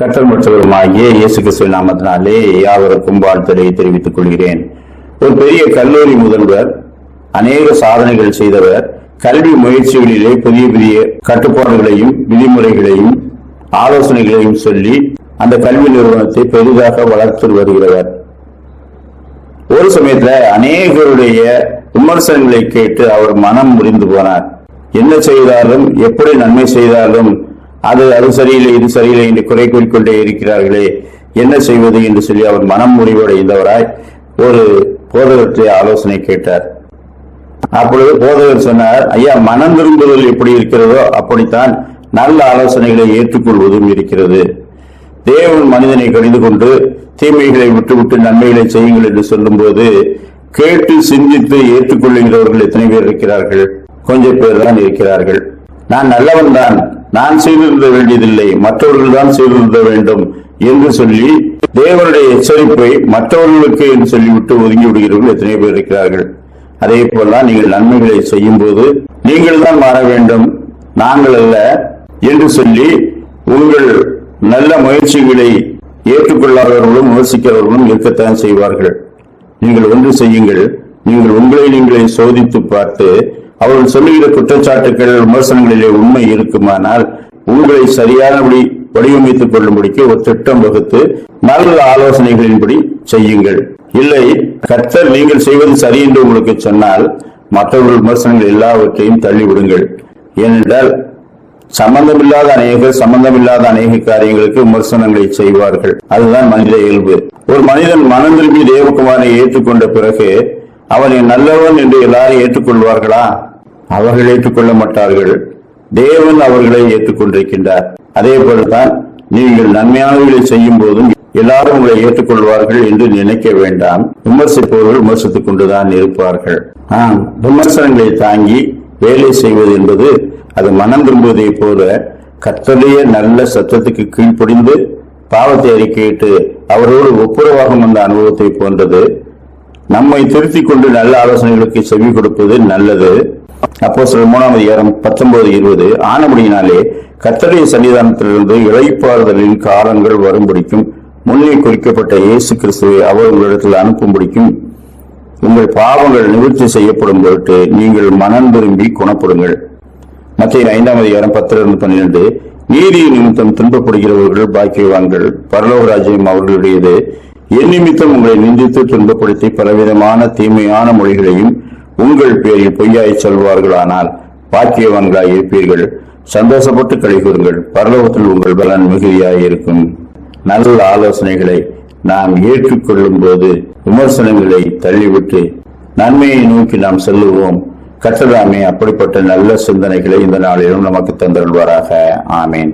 கற்றல் மற்றவருமாகிய இயேசு கிறிஸ்துவ நாமத்தினாலே யாவருக்கும் வாழ்த்தலை தெரிவித்துக் கொள்கிறேன். ஒரு பெரிய கல்லூரி முதல்வர் அநேக சாதனைகள் செய்தவர் கல்வி முயற்சிகளிலே புதிய புதிய கட்டுப்பாடுகளையும் விதிமுறைகளையும் ஆலோசனைகளையும் சொல்லி அந்த கல்வி நிறுவனத்தை பெரிதாக வளர்த்து வருகிறவர். ஒரு சமயத்துல அநேகருடைய விமர்சனங்களை கேட்டு அவர் மனம் முறிந்து போனார். என்ன செய்தாலும் எப்படி நன்மை செய்தாலும் அது அது சரியில்லை இது சரியில்லை என்று குறை கூறிக்கொண்டே இருக்கிறார்களே. என்ன செய்வது என்று சொல்லி அவர் மனம் முடிவடைந்தவராய் ஒரு போதகத்தை ஆலோசனை கேட்டார். அப்பொழுது போதகர் சொன்னார் ஐயா மனம் திரும்புதல் எப்படி இருக்கிறதோ அப்படித்தான் நல்ல ஆலோசனைகளை ஏற்றுக்கொள்வதும் இருக்கிறது. தேவன் மனிதனை கணிந்து கொண்டு தீமைகளை விட்டுவிட்டு நன்மைகளை செய்யுங்கள் என்று சொல்லும்போது கேட்டு சிந்தித்து ஏற்றுக்கொள்ளுகிறவர்கள் எத்தனை பேர் இருக்கிறார்கள்? கொஞ்சம் பேர் தான் இருக்கிறார்கள். நான் நல்லவன் தான். நான் செய்திருந்த வேண்டியதில்லை மற்றவர்கள் தான் செய்திருந்த வேண்டும் என்று சொல்லி தேவனுடைய எச்சரிப்பை மற்றவர்களுக்கு என்று சொல்லிவிட்டு ஒதுங்கி விடுகிறவர்கள் எத்தனை பேர் இருக்கிறார்கள். அதே போலதான் நீங்கள் நன்மைகளை செய்யும் போது நீங்கள் தான் மாற வேண்டும் நாங்கள் அல்ல என்று சொல்லி உங்கள் நல்ல முயற்சிகளை ஏற்றுக்கொள்ளாதவர்களும் விமர்சிக்கிறவர்களும் இருக்கத்தான் செய்வார்கள். நீங்கள் ஒன்று செய்யுங்கள் நீங்கள் உங்களை நீங்களே சோதித்து பார்த்து அவர்கள் சொல்லுகிற குற்றச்சாட்டுகள் விமர்சனங்களிலே உண்மை இருக்குமானால் உங்களை சரியானபடி வடிவமைத்துக் கொள்ளும்படிக்கு ஒரு திட்டம் வகுத்து நல்ல ஆலோசனைகளின்படி செய்யுங்கள். இல்லை கர்த்தர் நீங்கள் செய்வது சரி என்று உங்களுக்கு சொன்னால் மற்றவர்கள் விமர்சனங்கள் எல்லாவற்றையும் தள்ளிவிடுங்கள். ஏனென்றால் சம்பந்தமில்லாத அநேகர் சம்பந்தமில்லாத அநேக காரியங்களுக்கு விமர்சனங்களை செய்வார்கள். அதுதான் மனித இயல்பு. ஒரு மனிதன் மனம் திரும்பி தேவகுமாரை ஏற்றுக்கொண்ட பிறகு அவனை நல்லவன் என்று எல்லாரும் ஏற்றுக்கொள்வார்களா? அவர்கள் ஏற்றுக்கொள்ள மாட்டார்கள் தேவன் அவர்களை ஏற்றுக்கொண்டிருக்கின்றார். அதே போலதான் நீங்கள் நன்மையானவர்களை செய்யும் போதும் எல்லாரும் உங்களை ஏற்றுக்கொள்வார்கள் என்று நினைக்க வேண்டாம். விமர்சிப்பவர்கள் விமர்சித்துக் கொண்டுதான் இருப்பார்கள். ஆம் விமர்சனங்களை தாங்கி வேலை செய்வது என்பது அது மனம் திரும்புவதை போல கத்தலைய நல்ல சத்தத்துக்கு கீழ்ப்படிந்து பாவத்தை அறிக்கையிட்டு அவரோடு ஒப்புரவாகும் அந்த அனுபவத்தை போன்றது. நம்மை திருத்திக் கொண்டு நல்ல ஆலோசனைகளுக்கு செவி கொடுப்பது நல்லது. அப்போ சில மூணாம் அதிகாரம் பத்தொன்பது இருபது ஆனபடியினாலே கத்தடைய சன்னிதானத்திலிருந்து இழைப்பாறுதலின் காலங்கள் வரும்படிக்கும் முன்னே குறிக்கப்பட்ட இயேசு கிறிஸ்துவை அவர் உங்களிடத்தில் அனுப்பும்படிக்கும் உங்கள் பாவங்கள் நிவர்த்தி செய்யப்படும் பொருட்டு நீங்கள் மனம் திரும்பி குணப்படுங்கள். மத்திய ஐந்தாம் அதிகாரம் பத்திலிருந்து பன்னிரண்டு நீதி நிமித்தம் துன்பப்படுகிறவர்கள் பாக்கியவான்கள் பரலோக ராஜ்யம் அவர்களுடையது. என் நிமித்தம் உங்களை நிந்தித்து துன்பப்படுத்தி பலவிதமான தீமையான மொழிகளையும் உங்கள் பேரில் பொய்யாய் சொல்வார்களானால் பாக்கியவான்களாய் இருப்பீர்கள். சந்தோஷப்பட்டு கழிகூறுங்கள். பரலோகத்தில் உங்கள் பலன் மிகுதியாய் இருக்கும் நல்ல ஆலோசனைகளை நாம் ஏற்றுக்கொள்ளும் போது விமர்சனங்களை தள்ளிவிட்டு நன்மையை நோக்கி நாம் செல்லுவோம். கற்றதாமே அப்படிப்பட்ட நல்ல சிந்தனைகளை இந்த நாளிலும் நமக்கு தந்தருள்வாராக. ஆமேன்.